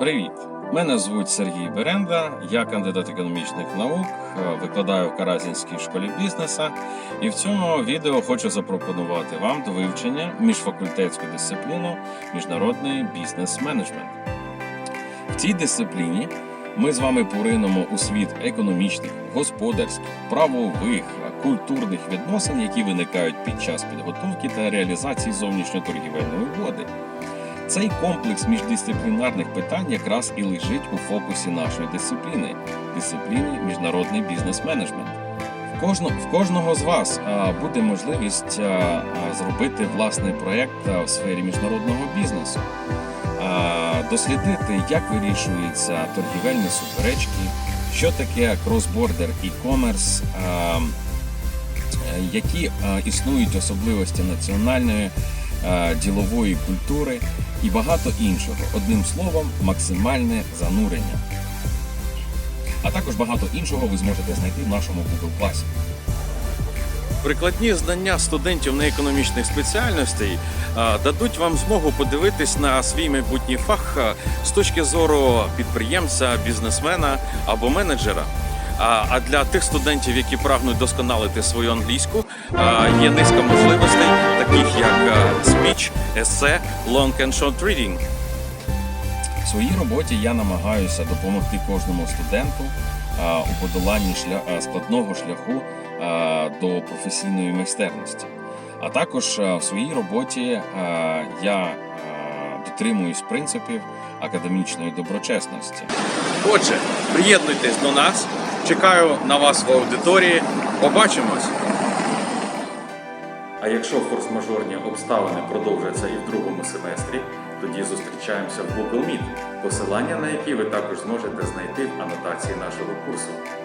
Привіт! Мене звуть Сергій Беренда, я кандидат економічних наук, е, викладаю в Каразінській школі бізнеса. І в цьому відео хочу запропонувати вам до вивчення міжфакультетську дисципліну Міжнародний бізнес-менеджмент. В цій дисципліні ми з вами поринемо у світ економічних, господарських, правових, культурних відносин, які виникають під час підготовки та реалізації зовнішньоторгівельної угоди. Цей комплекс міждисциплінарних питань якраз і лежить у фокусі нашої дисципліни дисципліни міжнародний бізнес-менеджмент. В, кожно, в кожного з вас буде можливість зробити власний проєкт в сфері міжнародного бізнесу, а, дослідити, як вирішуються торгівельні суперечки, що таке cross-border e-commerce, е, які існують особливості національної ділової культури і багато іншого. Одним словом, максимальне занурення. А також багато іншого ви зможете знайти в нашому Google класі. Прикладні знання студентів неекономічних спеціальностей дадуть вам змогу подивитись на свій майбутній фах з точки зору підприємця, бізнесмена або менеджера. А для тих студентів, які прагнуть досконалити свою англійську, є низка можливостей, таких як а, speech, есе, long and short reading. В своїй роботі я намагаюся допомогти кожному студенту а, у подоланні шля... складного шляху а, до професійної майстерності. А також а, в своїй роботі а, я а, дотримуюсь принципів академічної доброчесності. Отже, приєднуйтесь до нас. Чекаю на вас в аудиторії. Побачимось! А якщо форс-мажорні обставини продовжаться і в другому семестрі, тоді зустрічаємося в Google Meet, посилання на які ви також зможете знайти в анотації нашого курсу.